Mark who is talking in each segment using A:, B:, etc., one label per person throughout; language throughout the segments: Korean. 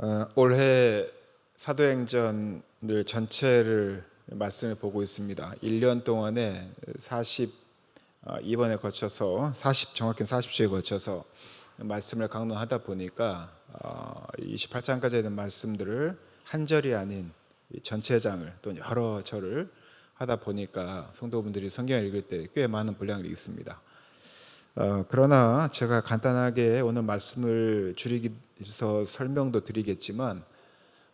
A: 어, 올해 사도행전을 전체를 말씀을 보고 있습니다. 1년 동안에 40 어, 이번에 거쳐서 40 정확히 40주에 거쳐서 말씀을 강론하다 보니까 어, 28장까지 있는 말씀들을 한 절이 아닌 이 전체장을 또 여러 절을 하다 보니까 성도분들이 성경을 읽을 때 꽤 많은 분량을 읽습니다. 어, 그러나 제가 간단하게 오늘 말씀을 줄이기 서 설명도 드리겠지만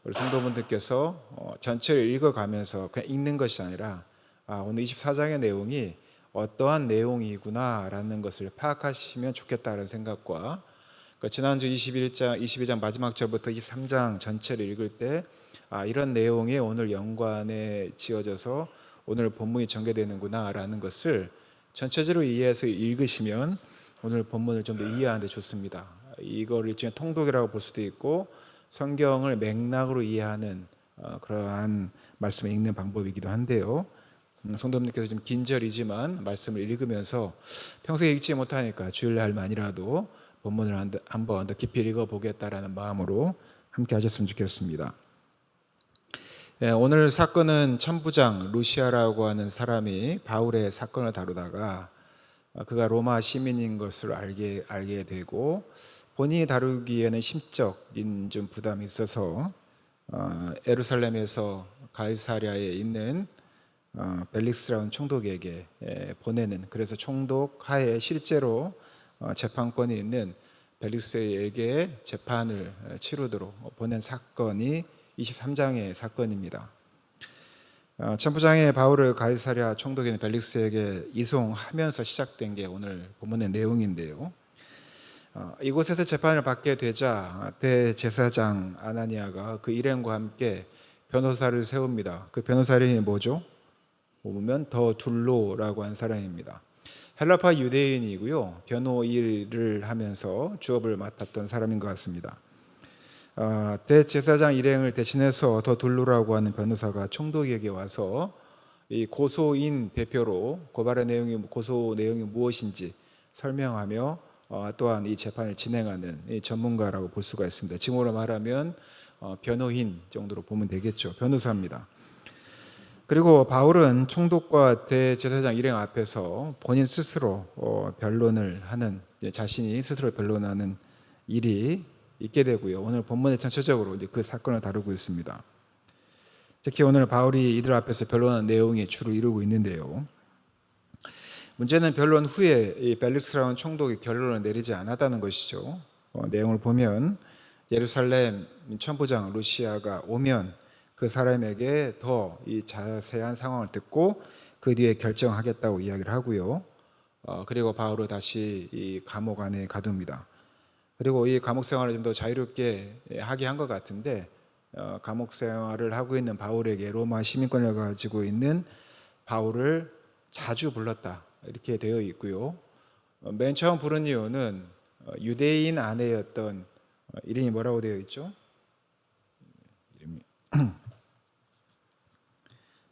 A: 우리 성도분들께서 어, 전체를 읽어가면서 그냥 읽는 것이 아니라 아, 오늘 24장의 내용이 어떠한 내용이구나라는 것을 파악하시면 좋겠다는 생각과 그 지난주 21장, 22장 마지막 절부터 23장 전체를 읽을 때 아, 이런 내용이 오늘 연관에 지어져서 오늘 본문이 전개되는구나라는 것을 전체적으로 이해해서 읽으시면 오늘 본문을 좀 더 이해하는데 좋습니다. 이걸 일종의 통독이라고 볼 수도 있고 성경을 맥락으로 이해하는 어, 그러한 말씀을 읽는 방법이기도 한데요. 음, 성도님께서 좀 긴절이지만 말씀을 읽으면서 평소에 읽지 못하니까 주일날만이라도 본문을 한번 더 깊이 읽어보겠다라는 마음으로 함께 하셨으면 좋겠습니다. 예, 오늘 사건은 천부장 루시아라고 하는 사람이 바울의 사건을 다루다가 어, 그가 로마 시민인 것을 알게 알게 되고 본인이 다루기에는 심적인 좀 부담이 있어서 어, 에루살렘에서 가이사랴에 있는 어, 벨릭스라는 총독에게 예, 보내는 그래서 총독 하에 실제로 어, 재판권이 있는 벨릭스에게 재판을 어, 치르도록 보낸 사건이 23장의 사건입니다. 어, 천부장의 바울을 가이사랴 총독인 벨릭스에게 이송하면서 시작된 게 오늘 본문의 내용인데요. 어, 이곳에서 재판을 받게 되자 대제사장 아나니아가 그 일행과 함께 변호사를 세웁니다. 그 변호사 이름이 뭐죠? 보면 더 둘로라고 한 사람입니다. 헬라파 유대인이고요. 변호 일을 하면서 주업을 맡았던 사람인 것 같습니다. 어, 대제사장 일행을 대신해서 더 둘로라고 하는 변호사가 총독에게 와서 이 고소인 대표로 고발의 내용이 고소 내용이 무엇인지 설명하며 어, 또한 이 재판을 진행하는 이 전문가라고 볼 수가 있습니다. 지금으로 말하면 어, 변호인 정도로 보면 되겠죠. 변호사입니다. 그리고 바울은 총독과 대제사장 일행 앞에서 본인 스스로 어, 변론을 하는 자신이 스스로 변론하는 일이 있게 되고요. 오늘 본문에 전체적으로 그 사건을 다루고 있습니다. 특히 오늘 바울이 이들 앞에서 변론한 내용이 주를 이루고 있는데요. 문제는 변론 후에 이 벨릭스라는 총독이 결론을 내리지 않았다는 것이죠. 어, 내용을 보면 예루살렘 천부장 루시아가 오면 그 사람에게 더 이 자세한 상황을 듣고 그 뒤에 결정하겠다고 이야기를 하고요. 어, 그리고 바울을 다시 이 감옥 안에 가둡니다. 그리고 이 감옥 생활을 좀 더 자유롭게 하게 한 것 같은데 어, 감옥 생활을 하고 있는 바울에게 로마 시민권을 가지고 있는 바울을 자주 불렀다 이렇게 되어 있고요. 어, 맨 처음 부른 이유는 어, 유대인 아내였던 어, 이름이 뭐라고 되어 있죠? 이름이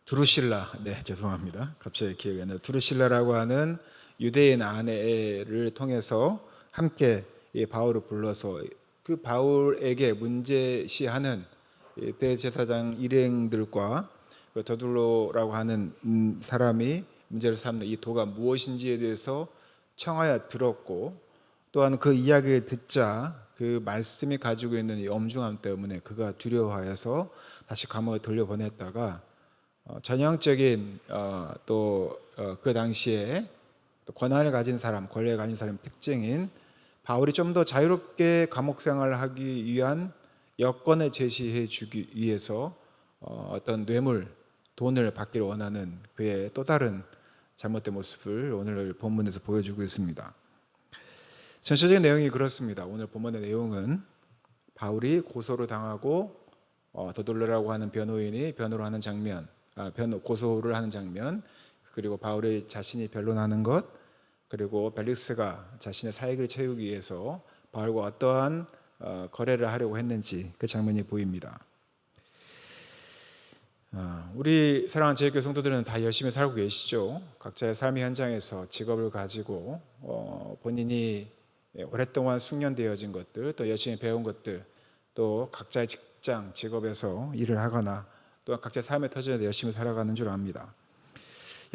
A: 두루실라. 네, 죄송합니다. 갑자기 기억이 안 나요. 두루실라라고 하는 유대인 아내를 통해서 함께 이 바울을 불러서 그 바울에게 문제시하는 이 대제사장 일행들과 그 더둘로라고 하는 음, 사람이 문제를 삼는 이 도가 무엇인지에 대해서 청하여 들었고 또한 그 이야기를 듣자 그 말씀이 가지고 있는 이 엄중함 때문에 그가 두려워하여서 다시 감옥에 돌려보냈다가 어, 전형적인 어, 또그 당시에 또 권한을 가진 사람, 권력을 가진 사람의 특징인 바울이 좀 더 자유롭게 감옥 생활을 하기 위한 여건을 제시해 주기 위해서 어, 어떤 뇌물, 돈을 받기를 원하는 그의 또 다른 잘못된 모습을 오늘 본문에서 보여주고 있습니다. 전체적인 내용이 그렇습니다. 오늘 본문의 내용은 바울이 고소를 당하고 어, 더돌레라고 하는 변호인이 변호를 하는 장면, 아, 변호 고소를 하는 장면, 그리고 바울이 자신이 변론하는 것, 그리고 벨릭스가 자신의 사익을 채우기 위해서 바울과 어떠한 어, 거래를 하려고 했는지 그 장면이 보입니다. 어, 우리 사랑하는 제 교회 성도들은 다 열심히 살고 계시죠. 각자의 삶의 현장에서 직업을 가지고 어, 본인이 오랫동안 숙련되어진 것들, 또 열심히 배운 것들, 또 각자의 직장, 직업에서 일을 하거나 또한 각자의 삶의 터전에서 열심히 살아가는 줄 압니다.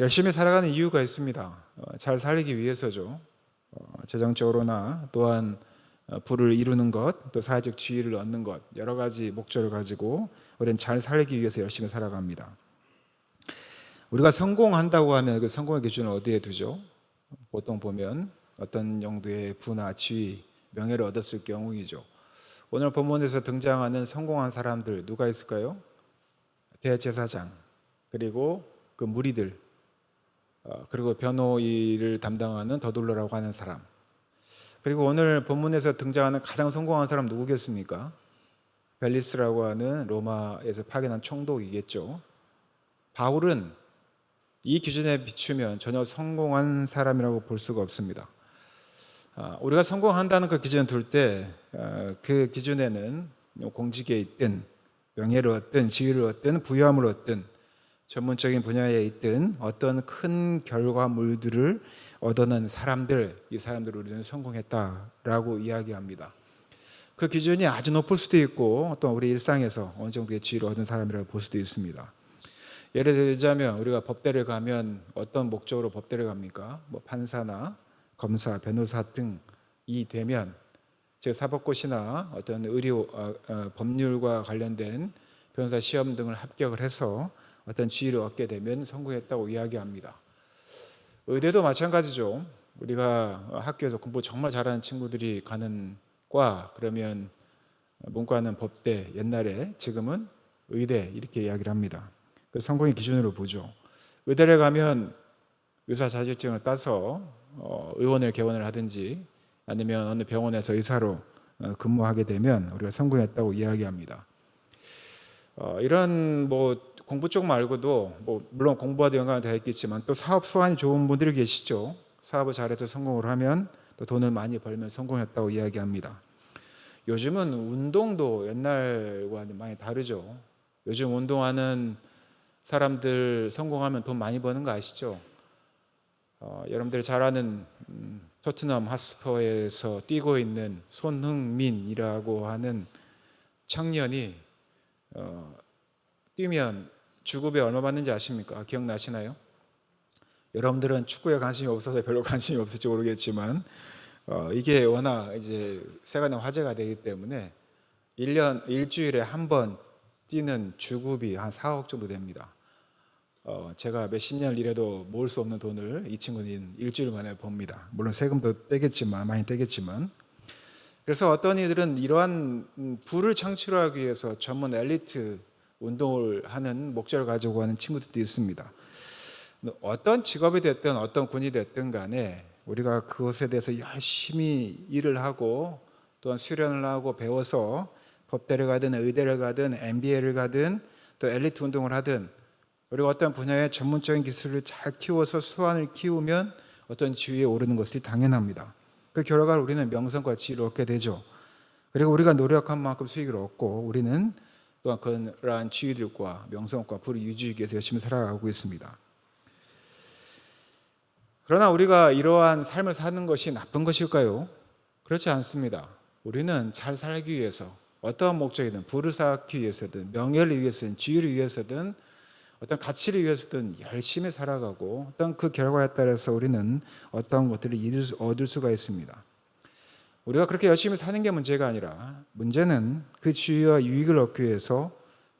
A: 열심히 살아가는 이유가 있습니다. 어, 잘 살기 위해서죠. 어, 재정적으로나 또한 어, 부를 이루는 것, 또 사회적 지위를 얻는 것 여러 가지 목적을 가지고 우리는 잘 살기 위해서 열심히 살아갑니다. 우리가 성공한다고 하면 그 성공의 기준을 어디에 두죠? 보통 보면 어떤 정도의 부나 지위, 명예를 얻었을 경우이죠. 오늘 본문에서 등장하는 성공한 사람들 누가 있을까요? 대제사장 그리고 그 무리들 어, 그리고 변호 일을 담당하는 더둘러라고 하는 사람 그리고 오늘 본문에서 등장하는 가장 성공한 사람 누구겠습니까? 벨리스라고 하는 로마에서 파견한 총독이겠죠. 바울은 이 기준에 비추면 전혀 성공한 사람이라고 볼 수가 없습니다. 아, 우리가 성공한다는 그 기준을 둘 때 그 기준에는 공직에 있든 명예를 얻든 지위를 얻든 부유함을 얻든 전문적인 분야에 있든 어떤 큰 결과물들을 얻어낸 사람들 이 사람들을 우리는 성공했다라고 이야기합니다. 그 기준이 아주 높을 수도 있고 또 우리 일상에서 어느 정도의 지위를 얻은 사람이라고 볼 수도 있습니다. 예를 들자면 우리가 법대를 가면 어떤 목적으로 법대를 갑니까? 뭐 판사나 검사, 변호사 등이 되면 즉 사법고시나 어떤 의료 어, 어, 법률과 관련된 변호사 시험 등을 합격을 해서 어떤 지위를 얻게 되면 성공했다고 이야기합니다. 의대도 마찬가지죠. 우리가 학교에서 공부 정말 잘하는 친구들이 가는 과 그러면 문과는 법대 옛날에 지금은 의대 이렇게 이야기를 합니다. 그 성공의 기준으로 보죠. 의대를 가면 의사 자격증을 따서 어, 의원을 개원을 하든지 아니면 어느 병원에서 의사로 어, 근무하게 되면 우리가 성공했다고 이야기합니다. 어, 이런 뭐 공부 쪽 말고도 뭐 물론 공부와도 연관이 되어 있겠지만 또 사업 수완이 좋은 분들이 계시죠. 사업을 잘해서 성공을 하면 또 돈을 많이 벌면 성공했다고 이야기합니다. 요즘은 운동도 옛날과 많이 다르죠. 요즘 운동하는 사람들 성공하면 돈 많이 버는 거 아시죠? 어, 여러분들 잘 아는 음, 토트넘 하스퍼에서 뛰고 있는 손흥민이라고 하는 청년이 어, 뛰면 주급에 얼마 받는지 아십니까? 기억나시나요? 여러분들은 축구에 관심이 없어서 별로 관심이 없을지 모르겠지만 어, 이게 워낙 이제 세간의 화제가 되기 때문에 1년 일주일에 한 번 뛰는 주급이 한 4억 정도 됩니다. 어, 제가 몇십 년 일해도 모을 수 없는 돈을 이 친구는 일주일 만에 봅니다. 물론 세금도 떼겠지만 많이 떼겠지만 그래서 어떤 이들은 이러한 부를 창출하기 위해서 전문 엘리트 운동을 하는 목적을 가지고 하는 친구들도 있습니다. 어떤 직업이 됐든 어떤 군이 됐든 간에 우리가 그것에 대해서 열심히 일을 하고 또한 수련을 하고 배워서 법대를 가든 의대를 가든 MBA를 가든 또 엘리트 운동을 하든 우리가 어떤 분야의 전문적인 기술을 잘 키워서 수완을 키우면 어떤 지위에 오르는 것이 당연합니다. 그 결과를 우리는 명성과 지위를 얻게 되죠. 그리고 우리가 노력한 만큼 수익을 얻고 우리는 또한 그러한 지위들과 명성과 부를 유지하기 위해서 열심히 살아가고 있습니다. 그러나 우리가 이러한 삶을 사는 것이 나쁜 것일까요? 그렇지 않습니다. 우리는 잘 살기 위해서 어떠한 목적이든 부를 쌓기 위해서든 명예를 위해서든 지위를 위해서든 어떤 가치를 위해서든 열심히 살아가고 어떤 그 결과에 따라서 우리는 어떤 것들을 얻을 수가 있습니다. 우리가 그렇게 열심히 사는 게 문제가 아니라 문제는 그 지위와 유익을 얻기 위해서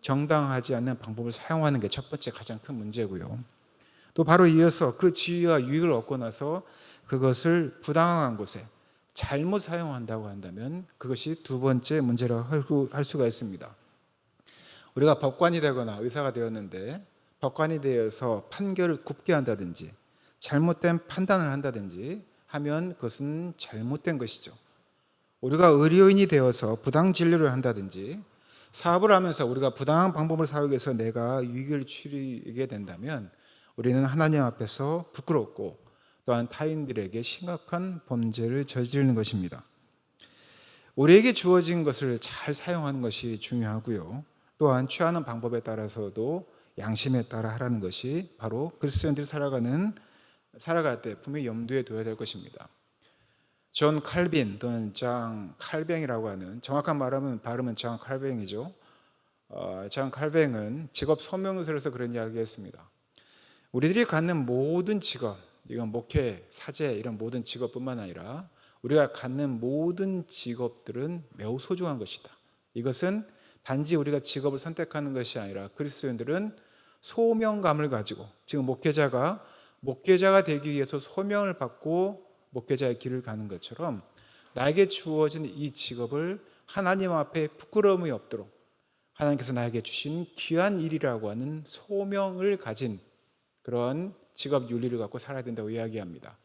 A: 정당하지 않는 방법을 사용하는 게 첫 번째 가장 큰 문제고요. 또 바로 이어서 그 지위와 유익을 얻고 나서 그것을 부당한 곳에 잘못 사용한다고 한다면 그것이 두 번째 문제라고 할 수가 있습니다. 우리가 법관이 되거나 의사가 되었는데 법관이 되어서 판결을 굽게 한다든지 잘못된 판단을 한다든지 하면 그것은 잘못된 것이죠. 우리가 의료인이 되어서 부당 진료를 한다든지 사업을 하면서 우리가 부당한 방법을 사용해서 내가 유익을 취리게 된다면 우리는 하나님 앞에서 부끄럽고 또한 타인들에게 심각한 범죄를 저지르는 것입니다. 우리에게 주어진 것을 잘 사용하는 것이 중요하고요. 또한 취하는 방법에 따라서도 양심에 따라 하라는 것이 바로 그리스도인들이 살아가는 살아갈 때 분명히 염두에 둬야 될 것입니다. 존 칼빈 또는 장 칼뱅이라고 하는 정확한 말하면 발음은 장 칼뱅이죠. 어, 장 칼뱅은 직업 소명서에서 그런 이야기했습니다. 우리들이 갖는 모든 직업, 이건 목회, 사제 이런 모든 직업뿐만 아니라 우리가 갖는 모든 직업들은 매우 소중한 것이다. 이것은 단지 우리가 직업을 선택하는 것이 아니라 그리스도인들은 소명감을 가지고 지금 목회자가 목회자가 되기 위해서 소명을 받고 목회자의 길을 가는 것처럼 나에게 주어진 이 직업을 하나님 앞에 부끄러움이 없도록 하나님께서 나에게 주신 귀한 일이라고 하는 소명을 가진 그런 직업 윤리를 갖고 살아야 된다고 이야기합니다.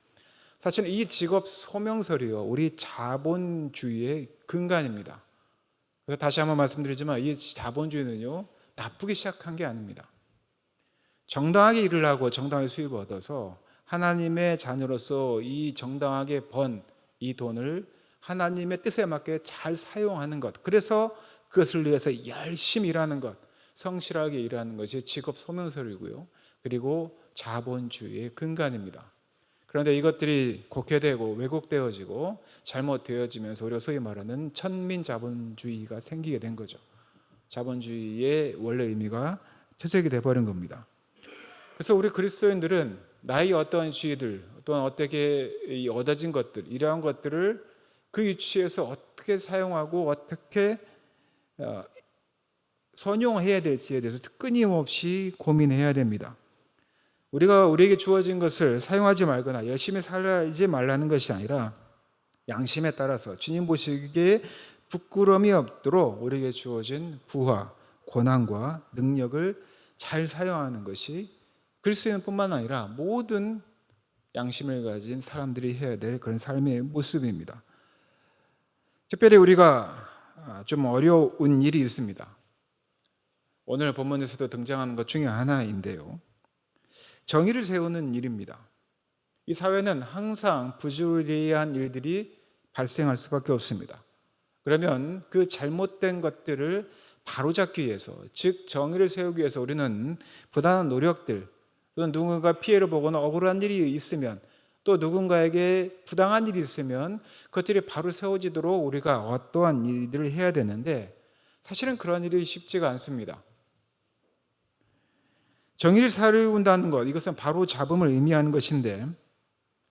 A: 사실 이 직업 소명설이요 우리 자본주의의 근간입니다. 그래서 다시 한번 말씀드리지만 이 자본주의는요 나쁘기 시작한 게 아닙니다. 정당하게 일을 하고 정당하게 수입을 얻어서 하나님의 자녀로서 이 정당하게 번 이 돈을 하나님의 뜻에 맞게 잘 사용하는 것. 그래서 그것을 위해서 열심히 일하는 것, 성실하게 일하는 것이 직업 소명설이고요. 그리고 자본주의의 근간입니다. 그런데 이것들이 곡해되고 왜곡되어지고 잘못되어지면서 우리가 소위 말하는 천민 자본주의가 생기게 된 거죠. 자본주의의 원래 의미가 퇴색이 돼버린 겁니다. 그래서 우리 그리스도인들은 나의 어떠한 지위들 또는 어떻게 이 얻어진 것들 이러한 것들을 그 위치에서 어떻게 사용하고 어떻게 어, 선용해야 될지에 대해서 끊임없이 고민해야 됩니다. 우리가 우리에게 주어진 것을 사용하지 말거나 열심히 살지 말라는 것이 아니라 양심에 따라서 주님 보시기에 부끄러움이 없도록 우리에게 주어진 부하, 권한과 능력을 잘 사용하는 것이 그리스도인뿐만 아니라 모든 양심을 가진 사람들이 해야 될 그런 삶의 모습입니다. 특별히 우리가 좀 어려운 일이 있습니다. 오늘 본문에서도 등장하는 것 중에 하나인데요. 정의를 세우는 일입니다. 이 사회는 항상 부주의한 일들이 발생할 수밖에 없습니다. 그러면 그 잘못된 것들을 바로잡기 위해서, 즉 정의를 세우기 위해서 우리는 부단한 노력들, 또는 누군가 피해를 보거나 억울한 일이 있으면 또 누군가에게 부당한 일이 있으면 그것들이 바로 세워지도록 우리가 어떠한 일들을 해야 되는데 사실은 그런 일이 쉽지가 않습니다. 정의를 세운다는 것, 이것은 바로 잡음을 의미하는 것인데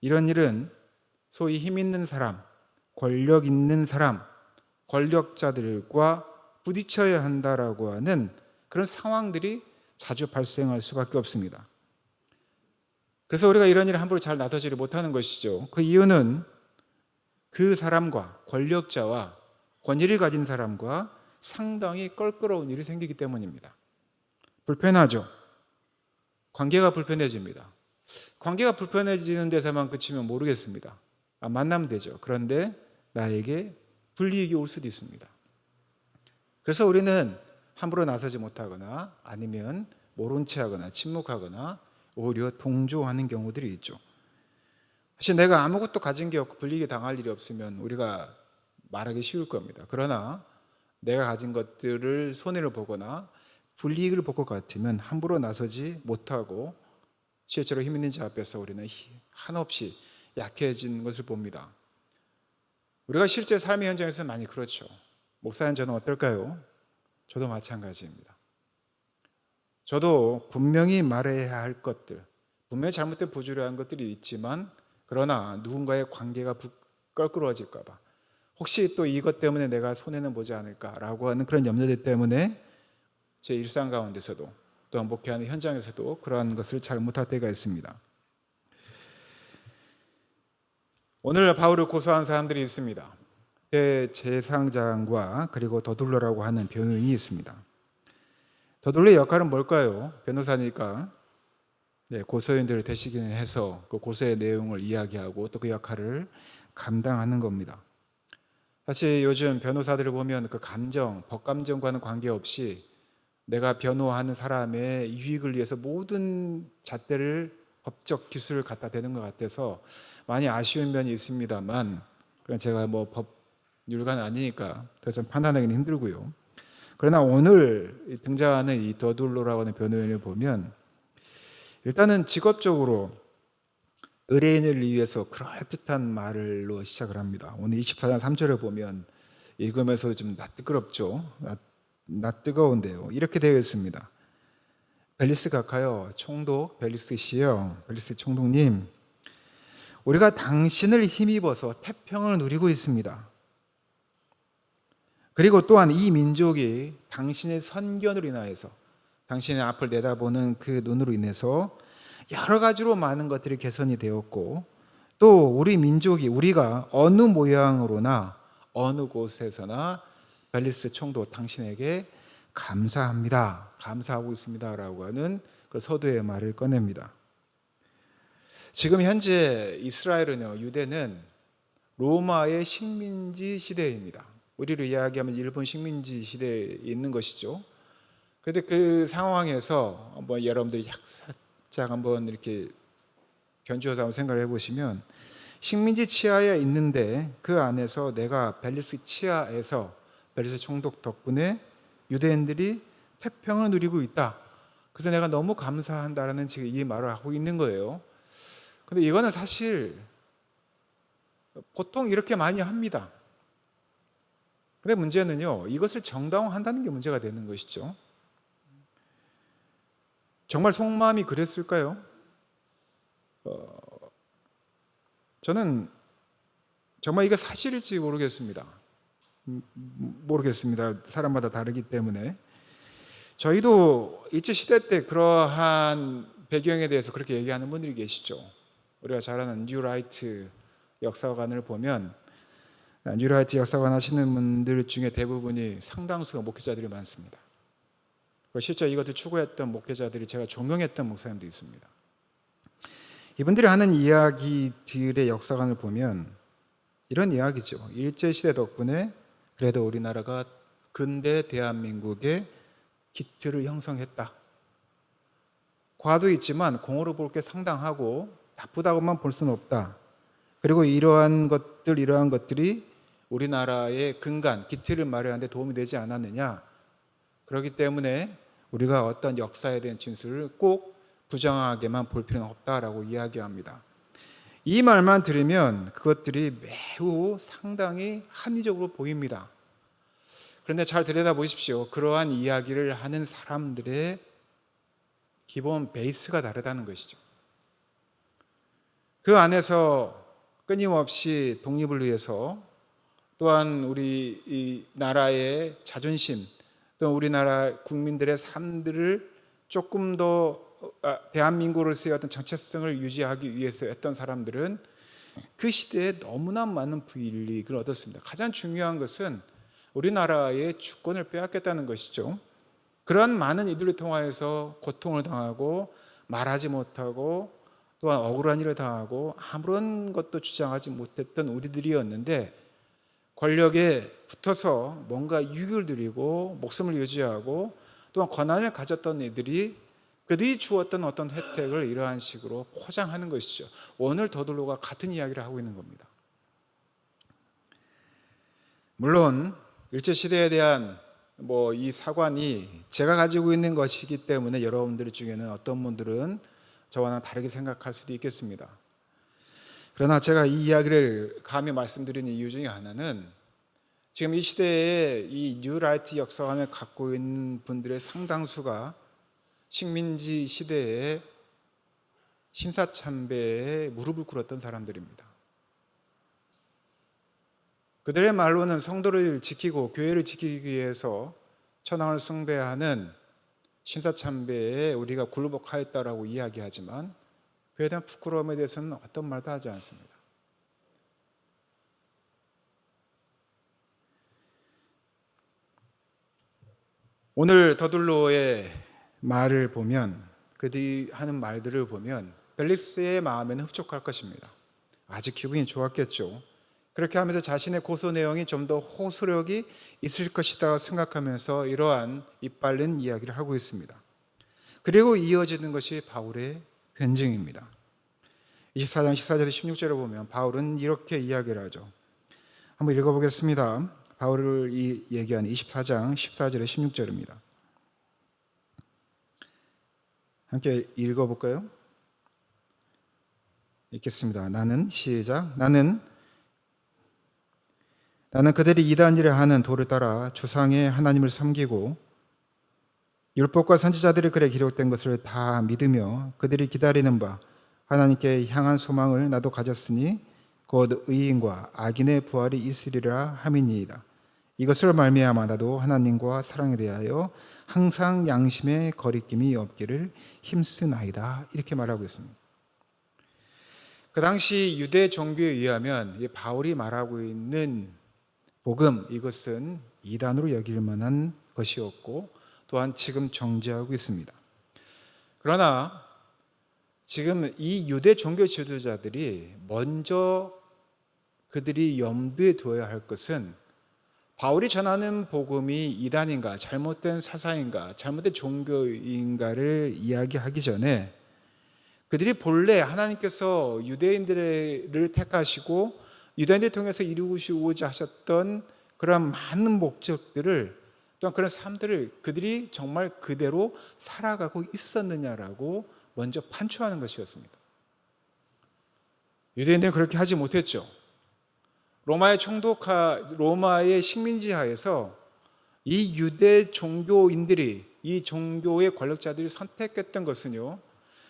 A: 이런 일은 소위 힘 있는 사람, 권력 있는 사람, 권력자들과 부딪혀야 한다라고 하는 그런 상황들이 자주 발생할 수밖에 없습니다. 그래서 우리가 이런 일을 함부로 잘 나서지를 못하는 것이죠. 그 이유는 그 사람과 권력자와 권위를 가진 사람과 상당히 껄끄러운 일이 생기기 때문입니다. 불편하죠. 관계가 불편해집니다. 관계가 불편해지는 데서만 그치면 모르겠습니다. 아, 만나면 되죠. 그런데 나에게 불이익이 올 수도 있습니다. 그래서 우리는 함부로 나서지 못하거나 아니면 모른 채 하거나 침묵하거나 오히려 동조하는 경우들이 있죠. 사실 내가 아무것도 가진 게 없고 불리게 당할 일이 없으면 우리가 말하기 쉬울 겁니다. 그러나 내가 가진 것들을 손해를 보거나 불이익을 볼 것 같으면 함부로 나서지 못하고 실제로 힘 있는 자 앞에서 우리는 한없이 약해진 것을 봅니다. 우리가 실제 삶의 현장에서 많이 그렇죠. 목사님 저는 어떨까요? 저도 마찬가지입니다. 저도 분명히 말해야 할 것들, 분명히 잘못된 부주의한 것들이 있지만 그러나 누군가의 관계가 껄끄러워질까 봐 혹시 또 이것 때문에 내가 손해는 보지 않을까라고 하는 그런 염려들 때문에 제 일상 가운데서도 또한 목회하는 현장에서도 그러한 것을 잘 못할 때가 있습니다. 오늘 바울을 고소한 사람들이 있습니다. 대제상장과 그리고 더둘러라고 하는 변호인이 있습니다. 더둘러의 역할은 뭘까요? 변호사니까 네, 고소인들을 대시기는 해서 그 고소의 내용을 이야기하고 또 그 역할을 감당하는 겁니다. 사실 요즘 변호사들을 보면 그 감정, 법감정과는 관계없이 내가 변호하는 사람의 유익을 위해서 모든 잣대를 법적 기술을 갖다 대는 것 같아서 많이 아쉬운 면이 있습니다만 그건 제가 뭐 법률가는 아니니까 더 이상 판단하기는 힘들고요. 그러나 오늘 등장하는 이 더둘로라고 하는 변호인을 보면 일단은 직업적으로 의뢰인을 위해서 그럴듯한 말로 시작을 합니다. 오늘 24장 3절을 보면 읽으면서 좀 낯뜨겁죠. 낯, 낯뜨거운데요. 이렇게 되어 있습니다. 벨리스 각하여 총독 벨리스 씨요. 벨리스 총독님. 우리가 당신을 힘입어서 태평을 누리고 있습니다. 그리고 또한 이 민족이 당신의 선견으로 인하여서 당신의 앞을 내다보는 그 눈으로 인해서 여러 가지로 많은 것들이 개선이 되었고 또 우리 민족이 우리가 어느 모양으로나 어느 곳에서나 벨리스 총독 당신에게 감사합니다. 감사하고 있습니다라고 하는 그 서두의 말을 꺼냅니다. 지금 현재 이스라엘은요, 유대는 로마의 식민지 시대입니다. 우리를 이야기하면 일본 식민지 시대에 있는 것이죠. 그런데 그 상황에서 한번 여러분들이 살짝 한번 이렇게 견주어서 한번 생각을 해보시면 식민지 치하에 있는데 그 안에서 내가 벨리스 치하에서 벨리스 총독 덕분에 유대인들이 태평을 누리고 있다. 그래서 내가 너무 감사한다라는 지금 이 말을 하고 있는 거예요. 근데 이거는 사실 보통 이렇게 많이 합니다. 근데 문제는요, 이것을 정당화한다는 게 문제가 되는 것이죠. 정말 속마음이 그랬을까요? 어, 저는 정말 이게 사실일지 모르겠습니다. 음, 모르겠습니다. 사람마다 다르기 때문에. 저희도 일제 시대 때 그러한 배경에 대해서 그렇게 얘기하는 분들이 계시죠. 우리가 잘 아는 뉴라이트 역사관을 보면 뉴라이트 역사관 하시는 분들 중에 대부분이 상당수가 목회자들이 많습니다. 실제 이것을 추구했던 목회자들이 제가 존경했던 목사님도 있습니다. 이분들이 하는 이야기들의 역사관을 보면 이런 이야기죠. 일제 시대 덕분에 그래도 우리나라가 근대 대한민국의 기틀을 형성했다. 과도 있지만 공으로 볼 게 상당하고 나쁘다고만 볼 수는 없다. 그리고 이러한 것들 이러한 것들이 우리나라의 근간 기틀을 마련하는데 도움이 되지 않았느냐. 그렇기 때문에 우리가 어떤 역사에 대한 진술을 꼭 부정하게만 볼 필요는 없다라고 이야기합니다. 이 말만 들으면 그것들이 매우 상당히 합리적으로 보입니다. 그런데 잘 들여다 보십시오. 그러한 이야기를 하는 사람들의 기본 베이스가 다르다는 것이죠. 그 안에서 끊임없이 독립을 위해서 또한 우리 이 나라의 자존심, 또 우리나라 국민들의 삶들을 조금 더 아, 대한민국으로서의 어떤 정체성을 유지하기 위해서 했던 사람들은 그 시대에 너무나 많은 부이익을 얻었습니다. 가장 중요한 것은 우리나라의 주권을 빼앗겼다는 것이죠. 그런 많은 이들을 통하여서 고통을 당하고 말하지 못하고 또한 억울한 일을 당하고 아무런 것도 주장하지 못했던 우리들이었는데 권력에 붙어서 뭔가 유익을 누리고 목숨을 유지하고 또한 권한을 가졌던 이들이 그들이 주었던 어떤 혜택을 이러한 식으로 포장하는 것이죠. 오늘 더들로가 같은 이야기를 하고 있는 겁니다. 물론 일제 시대에 대한 뭐 이 사관이 제가 가지고 있는 것이기 때문에 여러분들 중에는 어떤 분들은 저와는 다르게 생각할 수도 있겠습니다. 그러나 제가 이 이야기를 감히 말씀드리는 이유 중에 하나는 지금 이 시대에 이 뉴라이트 역사관을 갖고 있는 분들의 상당수가 식민지 시대에 신사참배에 무릎을 꿇었던 사람들입니다. 그들의 말로는 성도를 지키고 교회를 지키기 위해서 천황을 숭배하는 신사참배에 우리가 굴복하였다라고 이야기하지만 그에 대한 부끄러움에 대해서는 어떤 말도 하지 않습니다. 오늘 더둘로의 말을 보면 그들이 하는 말들을 보면 벨리스의 마음에는 흡족할 것입니다. 아주 기분이 좋았겠죠. 그렇게 하면서 자신의 고소 내용이 좀 더 호소력이 있을 것이다 생각하면서 이러한 이빨린 이야기를 하고 있습니다. 그리고 이어지는 것이 바울의 변증입니다. 24장 14절에서 16절을 보면 바울은 이렇게 이야기를 하죠. 한번 읽어보겠습니다. 바울을 이 얘기하는 24장 14절에 16절입니다. 함께 읽어볼까요? 읽겠습니다. 나는 시작. 나는 나는 그들이 이단이라 하는 도를 따라 조상의 하나님을 섬기고 율법과 선지자들의 글에 기록된 것을 다 믿으며 그들이 기다리는 바 하나님께 향한 소망을 나도 가졌으니 곧 의인과 악인의 부활이 있으리라 함이니이다. 이것을 말미암아 나도 하나님과 사랑에 대하여 항상 양심의 거리낌이 없기를 힘쓰나이다. 이렇게 말하고 있습니다. 그 당시 유대 종교에 의하면 이 바울이 말하고 있는 복음 이것은 이단으로 여길 만한 것이었고 또한 지금 정죄하고 있습니다. 그러나 지금 이 유대 종교 지도자들이 먼저 그들이 염두에 두어야 할 것은 바울이 전하는 복음이 이단인가, 잘못된 사상인가, 잘못된 종교인가를 이야기하기 전에 그들이 본래 하나님께서 유대인들을 택하시고 유대인들 통해서 이루시고자 하셨던 그런 많은 목적들을 또한 그런 삶들을 그들이 정말 그대로 살아가고 있었느냐라고 먼저 판초하는 것이었습니다. 유대인들은 그렇게 하지 못했죠. 로마의 총독하 로마의 식민지 하에서 이 유대 종교인들이 이 종교의 권력자들이 선택했던 것은요.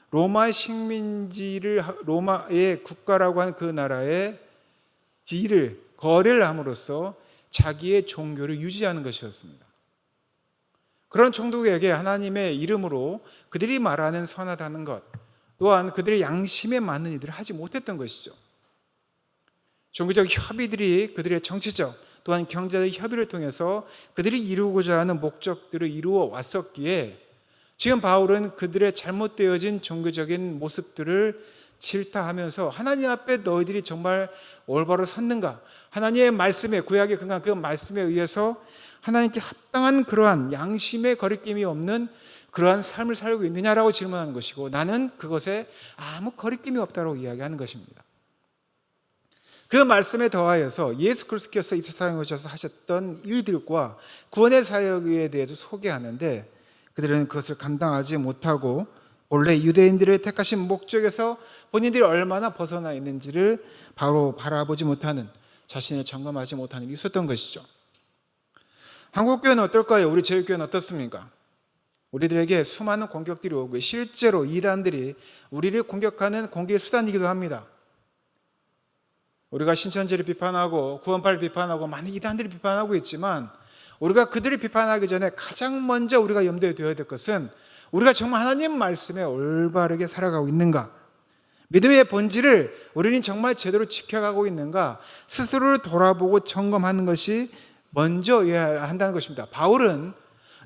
A: 로마의 식민지를 로마의 국가라고 하는 그 나라의 딜을 거래를 함으로써 자기의 종교를 유지하는 것이었습니다. 그런 총독에게 하나님의 이름으로 그들이 말하는 선하다는 것 또한 그들의 양심에 맞는 일들을 하지 못했던 것이죠. 종교적 협의들이 그들의 정치적 또한 경제적 협의를 통해서 그들이 이루고자 하는 목적들을 이루어 왔었기에 지금 바울은 그들의 잘못되어진 종교적인 모습들을 질타하면서 하나님 앞에 너희들이 정말 올바로 섰는가? 하나님의 말씀에 구약에 근간 그 말씀에 의해서 하나님께 합당한 그러한 양심의 거리낌이 없는 그러한 삶을 살고 있느냐라고 질문하는 것이고 나는 그것에 아무 거리낌이 없다고 이야기하는 것입니다. 그 말씀에 더하여서 예수 그리스도께서 이 세상에 오셔서 하셨던 일들과 구원의 사역에 대해서 소개하는데 그들은 그것을 감당하지 못하고 원래 유대인들을 택하신 목적에서 본인들이 얼마나 벗어나 있는지를 바로 바라보지 못하는 자신을 점검하지 못하는 일이 있었던 것이죠. 한국 교회는 어떨까요? 우리 제일 교회는 어떻습니까? 우리들에게 수많은 공격들이 오고 실제로 이단들이 우리를 공격하는 공격의 수단이기도 합니다. 우리가 신천지를 비판하고 구원파를 비판하고 많은 이단들을 비판하고 있지만 우리가 그들을 비판하기 전에 가장 먼저 우리가 염두에 둬야 될 것은 우리가 정말 하나님 말씀에 올바르게 살아가고 있는가? 믿음의 본질을 우리는 정말 제대로 지켜가고 있는가? 스스로를 돌아보고 점검하는 것이 먼저여야 한다는 것입니다. 바울은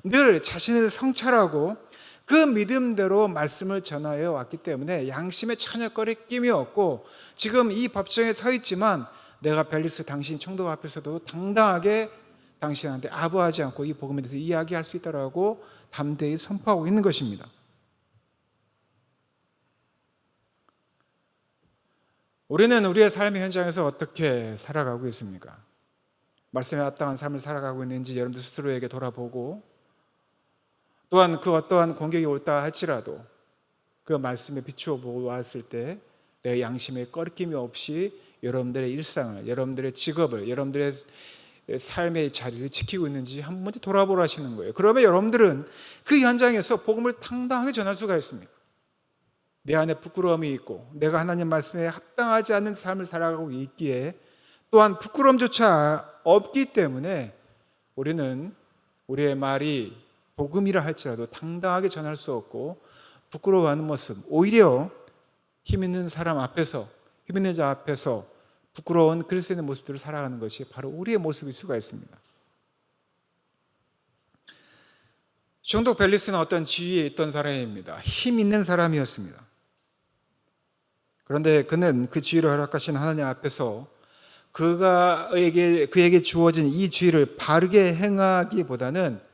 A: 늘 자신을 성찰하고 그 믿음대로 말씀을 전하여 왔기 때문에 양심에 전혀 거리낌이 없고 지금 이 법정에 서 있지만 내가 벨리스 당신 총독 앞에서도 당당하게 당신한테 아부하지 않고 이 복음에 대해서 이야기할 수 있다라고 담대히 선포하고 있는 것입니다. 우리는 우리의 삶의 현장에서 어떻게 살아가고 있습니까? 말씀에 합당한 삶을 살아가고 있는지 여러분들 스스로에게 돌아보고 또한 그 어떠한 공격이 올다 할지라도 그 말씀에 비추어 보았을 때 내 양심에 꺼리낌이 없이 여러분들의 일상을, 여러분들의 직업을, 여러분들의 삶의 자리를 지키고 있는지 한 번쯤 돌아보라 하시는 거예요. 그러면 여러분들은 그 현장에서 복음을 당당하게 전할 수가 있습니다. 내 안에 부끄러움이 있고 내가 하나님 말씀에 합당하지 않는 삶을 살아가고 있기에 또한 부끄러움조차 없기 때문에 우리는 우리의 말이 복음이라 할지라도 당당하게 전할 수 없고 부끄러워하는 모습 오히려 힘 있는 사람 앞에서 힘 있는 자 앞에서 부끄러운 그리스도의 모습들을 살아가는 것이 바로 우리의 모습일 수가 있습니다. 총독 벨리스는 어떤 지위에 있던 사람입니다. 힘 있는 사람이었습니다. 그런데 그는 그 지위를 허락하신 하나님 앞에서 그가에게 그에게 주어진 이 지위를 바르게 행하기보다는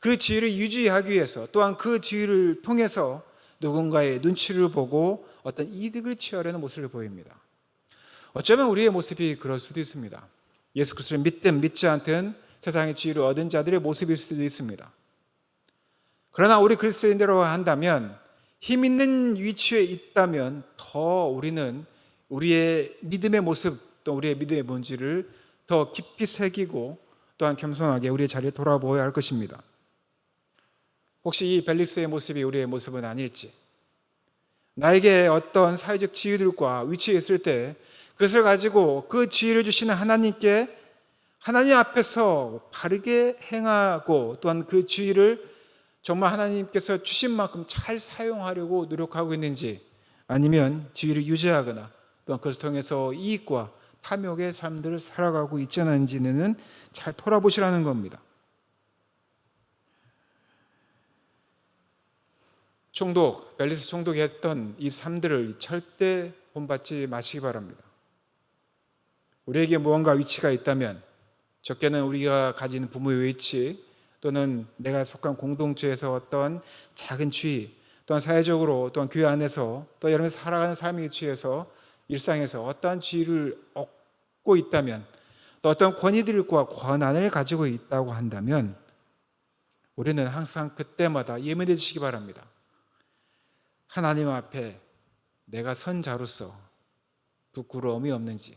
A: 그 지위를 유지하기 위해서 또한 그 지위를 통해서 누군가의 눈치를 보고 어떤 이득을 취하려는 모습을 보입니다. 어쩌면 우리의 모습이 그럴 수도 있습니다. 예수 그리스도를 믿든 믿지 않든 세상의 지위를 얻은 자들의 모습일 수도 있습니다. 그러나 우리 그리스도인대로 한다면 힘 있는 위치에 있다면 더 우리는 우리의 믿음의 모습 또 우리의 믿음의 본질을 더 깊이 새기고 또한 겸손하게 우리의 자리에 돌아보아야 할 것입니다. 혹시 이 벨릭스의 모습이 우리의 모습은 아닐지 나에게 어떤 사회적 지위들과 위치에 있을 때 그것을 가지고 그 지위를 주시는 하나님께 하나님 앞에서 바르게 행하고 또한 그 지위를 정말 하나님께서 주신 만큼 잘 사용하려고 노력하고 있는지 아니면 지위를 유지하거나 또한 그것을 통해서 이익과 탐욕의 삶들을 살아가고 있지 않은지는 잘 돌아보시라는 겁니다. 총독, 벨리스 총독이 했던 이 삶들을 절대 본받지 마시기 바랍니다. 우리에게 무언가 위치가 있다면 적게는 우리가 가진 부모의 위치 또는 내가 속한 공동체에서 어떤 작은 주의 또한 사회적으로 또한 교회 안에서 또 여러분이 살아가는 삶의 위치에서 일상에서 어떠한 지위를 얻고 있다면 또 어떤 권위들과 권한을 가지고 있다고 한다면 우리는 항상 그때마다 예민해지시기 바랍니다. 하나님 앞에 내가 선자로서 부끄러움이 없는지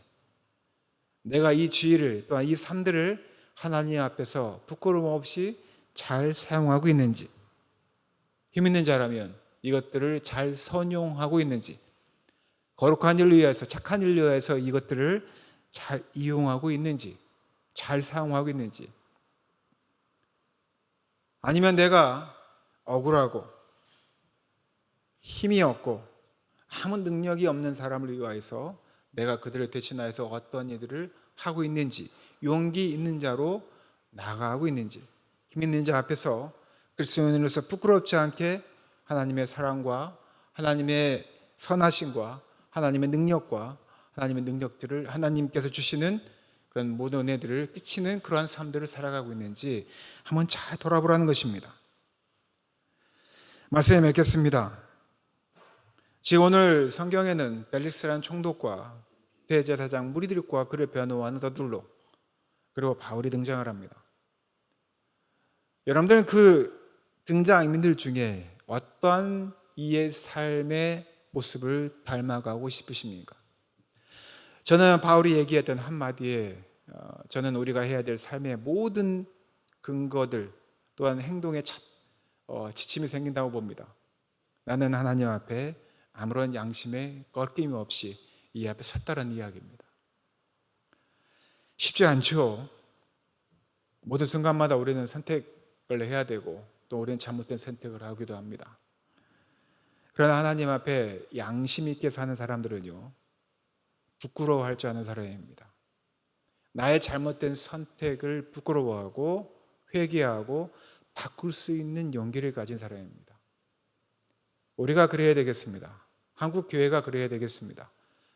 A: 내가 이 지위를 또한 이 삶들을 하나님 앞에서 부끄러움 없이 잘 사용하고 있는지 힘 있는 자라면 이것들을 잘 선용하고 있는지 거룩한 일을 위해서 착한 일을 위해서 이것들을 잘 이용하고 있는지 잘 사용하고 있는지. 아니면 내가 억울하고 힘이 없고 아무 능력이 없는 사람을 위하여서 내가 그들을 대신하여서 어떤 일들을 하고 있는지 용기 있는 자로 나아가고 있는지 힘 있는 자 앞에서 그리스도인으로서 부끄럽지 않게 하나님의 사랑과 하나님의 선하심과 하나님의 능력과 하나님의 능력들을 하나님께서 주시는 그런 모든 은혜들을 끼치는 그러한 삶들을 살아가고 있는지 한번 잘 돌아보라는 것입니다. 말씀에 맺겠습니다. 지금 오늘 성경에는 벨릭스라는 총독과 대제사장 무리들과 그를 변호하는 더둘로 그리고 바울이 등장을 합니다. 여러분들은 그 등장인물 중에 어떠한 이의 삶의 모습을 닮아가고 싶으십니까? 저는 바울이 얘기했던 한마디에 어, 저는 우리가 해야 될 삶의 모든 근거들 또한 행동에 첫, 어, 지침이 생긴다고 봅니다. 나는 하나님 앞에 아무런 양심에 꺾임이 없이 이 앞에 섰다는 이야기입니다. 쉽지 않죠. 모든 순간마다 우리는 선택을 해야 되고 또 우리는 잘못된 선택을 하기도 합니다. 그러나 하나님 앞에 양심 있게 사는 사람들은요, 부끄러워할 줄 아는 사람입니다. 나의 잘못된 선택을 부끄러워하고 회개하고 바꿀 수 있는 용기를 가진 사람입니다. 우리가 그래야 되겠습니다. 한국 교회가 그래야 되겠습니다.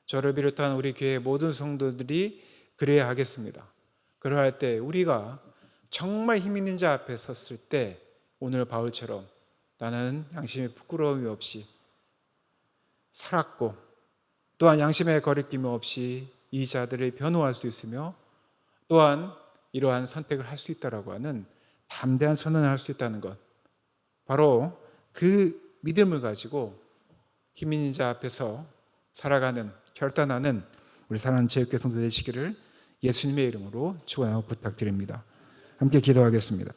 A: 저를 비롯한 우리 교회 모든 성도들이 그래야 하겠습니다. 그러할 때 우리가 정말 힘 있는 자 앞에 섰을 때 오늘 바울처럼 나는 양심의 부끄러움이 없이 살았고 또한 양심의 거리낌 없이 이 자들을 변호할 수 있으며 또한 이러한 선택을 할 수 있다라고 하는 담대한 선언을 할 수 있다는 것 바로 그 믿음을 가지고 힘 있는 자 앞에서 살아가는 결단하는 우리 사랑하는 제육교 성도 되시기를 예수님의 이름으로 축원하고 부탁드립니다. 함께 기도하겠습니다.